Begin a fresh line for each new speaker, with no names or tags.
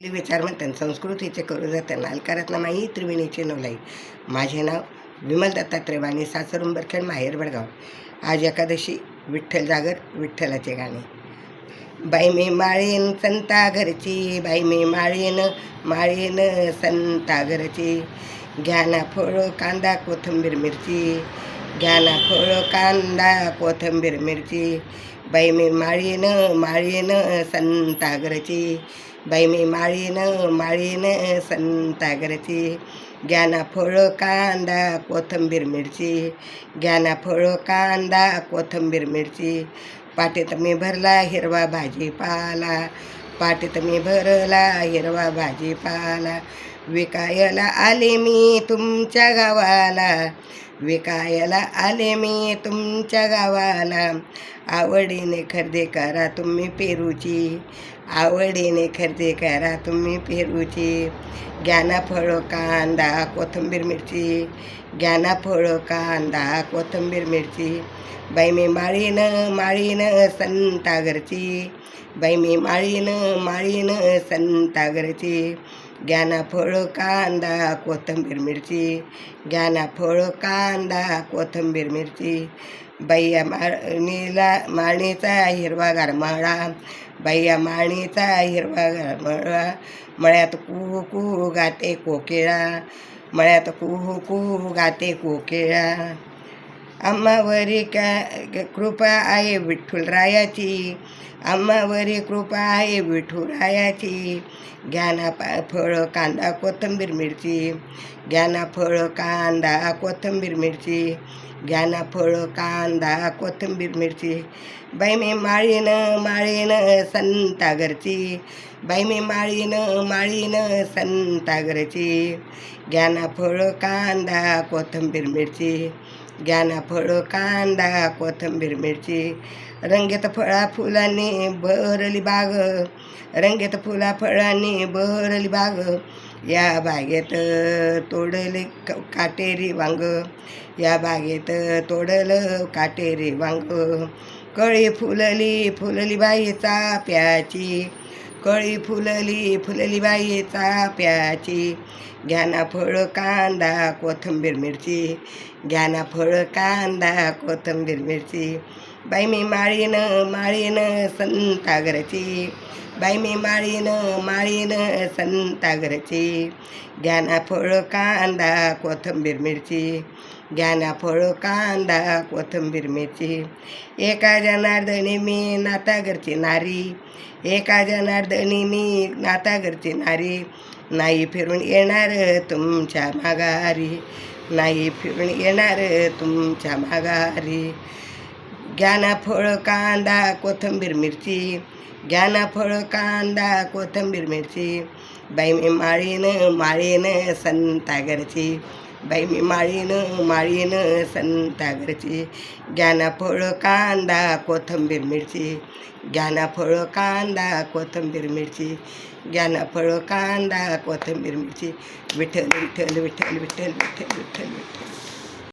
विचार म्हणतात संस्कृतीचे करू जाते नालकारातला माई त्रिवेणीचे नवलाई. माझे नाव विमल दत्तात्रय वाणी सासर माहेर बडगाव. आज एकादशी विठ्ठल जागर विठ्ठलाचे गाणे. बाई मी माळेन संता घरची बाई मी माळेन माळेन संता घरची घ्याना फळ कांदा कोथंबीर मिरची. घ्याना फळ कांदा कोथंबीर मिरची. बाई मी माळीन माळीन संतागरची. बाई मी माळीन माळीन संतागरची. घ्याना फळ कांदा कोथंबीर मिरची. घ्याना फळ कांदा कोथंबीर मिरची. पाटीत मी भरला हिरवा भाजीपाला. पाटीत मी भरला हिरवा भाजीपाला. विकायला आले मी तुमच्या गावाला. विकायला आले मी तुमच्या गावाला. आवडीने खरेदी करा तुम्ही पेरूची. आवडीने खरेदी करा तुम्ही पेरूची. घ्याना फळं कांदा कोथिंबीर मिरची. घ्याना फळं कांदा कोथिंबीर मिरची. बाई मी माळीनं माळीनं संतागरची. बाई मी माळीनं माळीनं संतागरची. फळं कांदा कोथिंबीर मिरची. घ्याना फळं कांदा कोथिंबीर मिरची. बैया माळणीला माळणीचा हिरवा गारमाळा बैया माळणीचा हिरवा गारमाळा मळ्यात कुहू कुहू गाते कोकिळा. मळ्यात कुहू कुहू गाते कोकिळा. आम्हावरी का कृपा आहे विठ्ठलरायाची आम्हावरी कृपा आहे विठुरायाची ज्ञाना पा फळं कांदा कोथिंबीर मिरची. ज्ञाना फळं कांदा कोथिंबीर मिरची. ज्ञाना फळं कांदा कोथिंबीर मिरची. बाई मी माळीनं माळीनं संतागरची. बाई मी माळीनं माळीनं संतागरची. ज्ञाना फळं कांदा कोथिंबीर मिरची. घ्याना फळं कांदा कोथिंबीर मिरची रंगेत फळा फुलांनी बहरली बाग. रंगेत फुला फळांनी बहरली बाग. या बागेत तोडले काटेरी वांग. या बागेत तोडलं काटेरी वांग. कळी फुलली फुलली बाई चाप्याची. कळी फुलली फुलली बाई चाप्याची. घ्याना फळं कांदा कोथंबीर मिरची. घ्याना फळं कांदा कोथंबीर मिरची. बाई मी माळीनं माळीनं संतागरची. बाई मी माळीनं माळीनं संतागरची. घ्याना फळं कांदा कोथंबीर मिरची. घ्याना फळं कांदा कोथंबीर मिरची. एका जनार्दनी मी नातागरची नारी. एका जनार्दनी मी नातागरची नारी. नाही फिरून येणार तुमच्या माघारी. नाही फिरून येणार तुमच्या माघारी. ज्ञानाफळ कांदा कोथंबीर मिरची. ज्ञानाफळ कांदा कोथंबीर मिरची. बाई मी माळीनं माळीनं संतागरची. बाई मी माळीनं माळीनं संतागरची. फळ कांदा कोथंबीर मिरची. घ्याना फळं कांदा कोथंबीर मिरची. घ्याना कांदा कोथंबीर मिरची. विठ्ठल विठ्ठल विठ्ठल विठ्ठल विठ्ठल विठ्ठल विठ्ठल.